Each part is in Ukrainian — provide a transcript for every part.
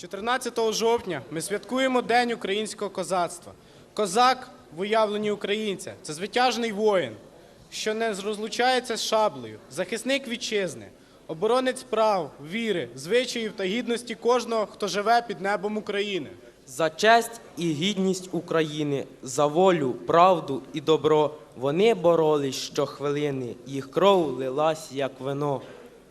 14 жовтня ми святкуємо День українського козацтва. Козак в уявленні українця це звитяжний воїн, що не розлучається з шаблею, захисник вітчизни, оборонець прав, віри, звичаїв та гідності кожного, хто живе під небом України. За честь і гідність України, за волю, правду і добро вони боролись щохвилини, їх кров лилась, як вино.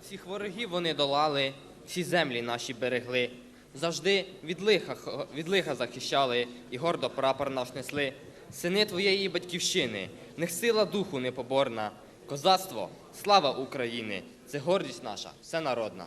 Всіх ворогів вони долали, всі землі наші берегли. Завжди від лиха, від лиха захищали і гордо прапор наш несли. Сини твоєї батьківщини, них сила духу непоборна. Козацтво, слава України, це гордість наша, всенародна.